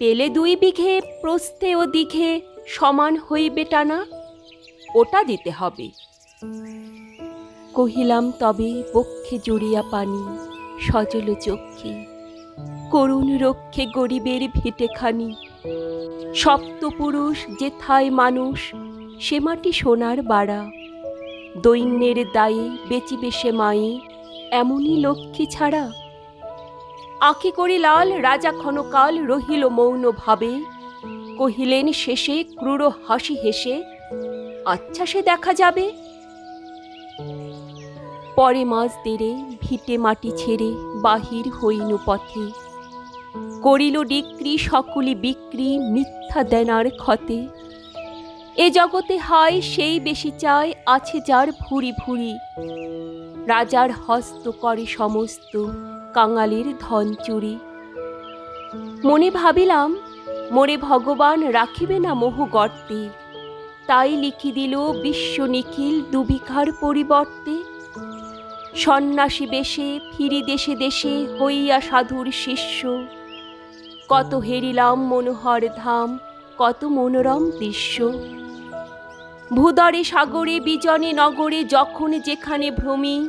পেলে দুই বিঘে, প্রস্থে ও দিঘে সমান হইবে টানা, ওটা দিতে হবে। কহিলাম, তবে বক্ষে জড়িয়া পানি, সজল চক্ষে, করুণ রক্ষে গরিবের ভিটেখানি সপ্তপুরুষ যেথায় মানুষ, সে মাটি সোনার বাড়া। দৈন্যের দায়ে বেচিবে সে মায়ে, এমনই লক্ষ্মী ছাড়া আঁকি করি লাল, রাজা ক্ষণকাল রহিল মৌন ভাবে। কহিলেন, শেষে ক্রূর হাসি হেসে আচ্ছা সে দেখা যাবে? পরে মাস দেরে ভিটে মাটি ছেড়ে বাহির হইনু পথে। করিল ডিক্রি, সকলি বিক্রি, মিথ্যা দেনার ক্ষতে। এ জগতে হয়, সেই বেশি চায়, আছে যার ভুরি ভুরি। রাজার হস্ত করে সমস্ত। কাঙালির ধন চুরি। মনে ভাবিলাম মোরে ভগবান রাখিবে না মোহ গর্তে। তাই লিখি দিল বিশ্ব নিখিল দুবিঘার পরিবর্তে। সন্ন্যাসী বেশে ফিরি দেশে দেশে হইয়া সাধুর শিষ্য। কত হেরিলাম মনোহর ধাম, কত মনোরম দৃশ্য। ভূদরে সাগরে, বিজনে, নগরে, যখন যেখানে ভ্রমি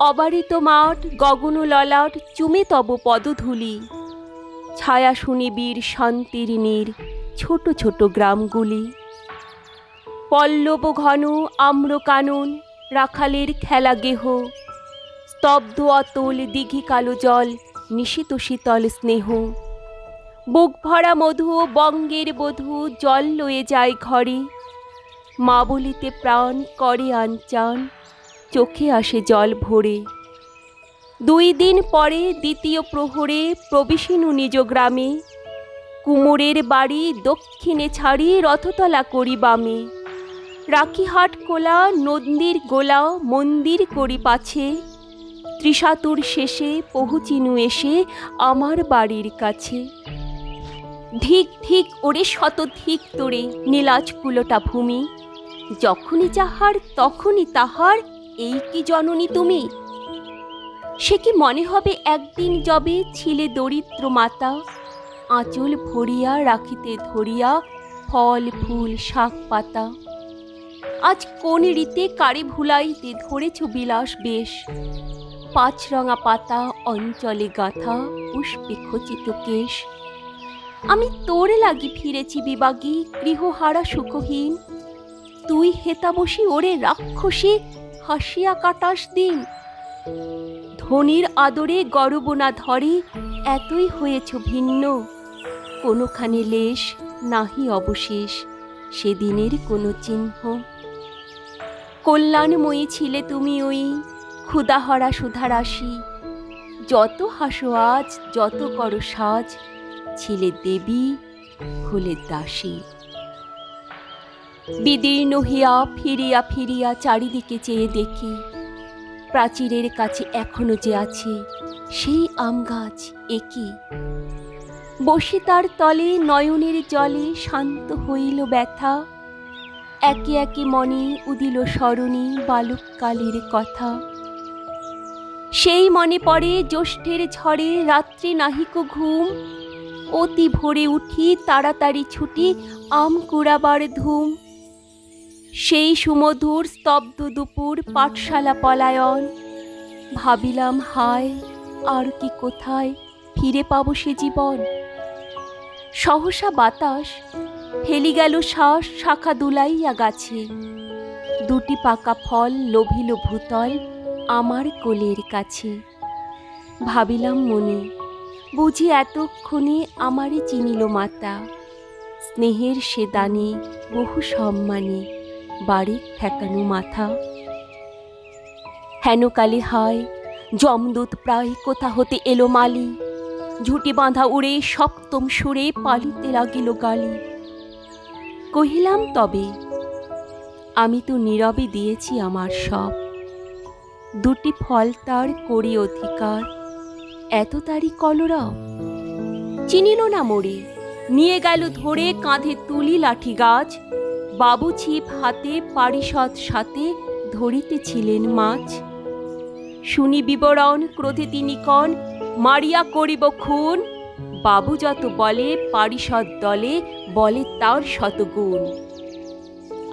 অবারিত মাঠ, গগন ললাট, চুমে তব পদধূলি। ছায়া শুনিবীর শান্তির নীর, ছোট ছোট গ্রামগুলি। পল্লব ঘন, আম্র কানন, রাখালের খেলা গেহ। স্তব্ধ অতল দিঘি কালো জল, নিশিত শীতল স্নেহ। বুক ভরা মধু বঙ্গের বধূ, জল লয়ে যায় ঘরে। মা বলিতে প্রাণ করে আনচান। চোখে আসে জল ভরে। দুই দিন পরে দ্বিতীয় প্রহরে প্রবেশিনু নিজ গ্রামে। কুমোরের বাড়ি দক্ষিণে ছাড়ি রথতলা করি বামে। রাখিহাট কোলা, নন্দীর গোলা, মন্দির করি পাছে। ত্রিশাতুর শেষে পহুচিনু এসে আমার বাড়ির কাছে। ধিক ধিক ওরে শত ধিক তোরে নীলাজ কুলোটা ভূমি। যখনই যাহার তখনই তাহার এই কি জননী তুমি? সে কি মনে হবে একদিন যবে ছিলে দরিদ্র মাতা? আঁচল ভরিয়া রাখিতে ধরিয়া ফল, ফুল, শাক পাতা। আজ কোন রীতে কারে ভুলাইতে ধরেছ বিলাস বেশ? পাঁচ রঙা পাতা, অঞ্চলে গাথা, পুষ্পে খচিত কেশ। আমি তোর লাগি ফিরেছি বিবাগী, গৃহহারা সুখহীন। তুই হেতা বসি ওরে রাক্ষসী হাসিয়া কাটাস দিন। ধনির আদরে গরব না ধরে, এতই হয়েছ ভিন্ন। কোনোখানে লেশ নাহি অবশেষ, সেদিনের কোনো চিহ্ন। কল্যাণময়ী ছিলে তুমি ওই ক্ষুদাহরা সুধারাশি। যত হাসো আজ, যত করো সাজ, ছিলে দেবী, হলে দাসী। বিদীর্ণ হিয়া ফিরিয়া ফিরিয়া চারিদিকে চেয়ে দেখি, প্রাচীরের কাছে এখনও যে আছে, সেই আম গাছ একই। বসে তার তলে নয়নের জলে শান্ত হইল ব্যথা, একে একে মনে উদিল স্মরণী বালককালের কথা। সেই মনে পড়ে জ্যৈষ্ঠের ঝড়ে রাত্রি নাহিক ঘুম, অতি ভোরে উঠি তাড়াতাড়ি ছুটি আম কুড়াবার ধুম। সেই সুমধুর স্তব্ধ দুপুর পাঠশালা পলায়ন। ভাবিলাম, হায়, আর কি কোথায় ফিরে পাবো সে জীবন? সহসা বাতাস ফেলি গেল শ্বাস, শাখা দুলাইয়া গাছে। দুটি পাকা ফল লোভিল ভূতল আমার কোলের কাছে। ভাবিলাম মনে, বুঝি এতক্ষণে আমারই চিনিল মাতা। স্নেহের সে দানে বহু সম্মানে বাড়ি ঠেকানো মাথা। হেনকালে হয় জমদূত প্রায় কোথা হতে এলো মালি। ঝুটি বাঁধা উড়ে সপ্তম সুরে পালিতে লাগিল গালি। কহিলাম, তবে আমি তো নীরবে দিয়েছি আমার সব। দুটি ফল তার করি অধিকার। এত তারি কলরব চিনিল না মোড়ে নিয়ে গেল ধরে কাঁধে তুলি লাঠি গাছ। বাবু ছিপ হাতে পারিষদ সাথে ধরিতেছিলেন মাছ। শুনি বিবরণ ক্রোধে তিনি কন মারিয়া করিব খুন। বাবু যত বলে, পারিষদ দলে বলে তার শতগুণ।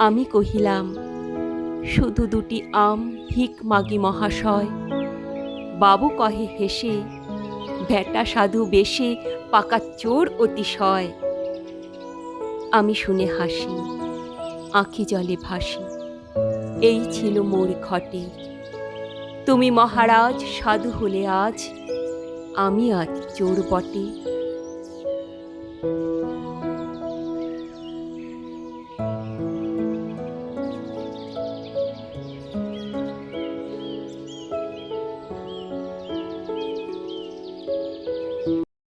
আমি কহিলাম, শুধু দুটি আম ভিক মাগি মহাশয় বাবু কহে হেসে, ভেটা সাধু বেশে পাকা চোর অতিশয় আমি শুনে হাসি। আঁখি জলে ভাসি। এই ছিল মোর ঘটে। তুমি মহারাজ, সাধু হলে আজ, আমি আজ চোর বটে।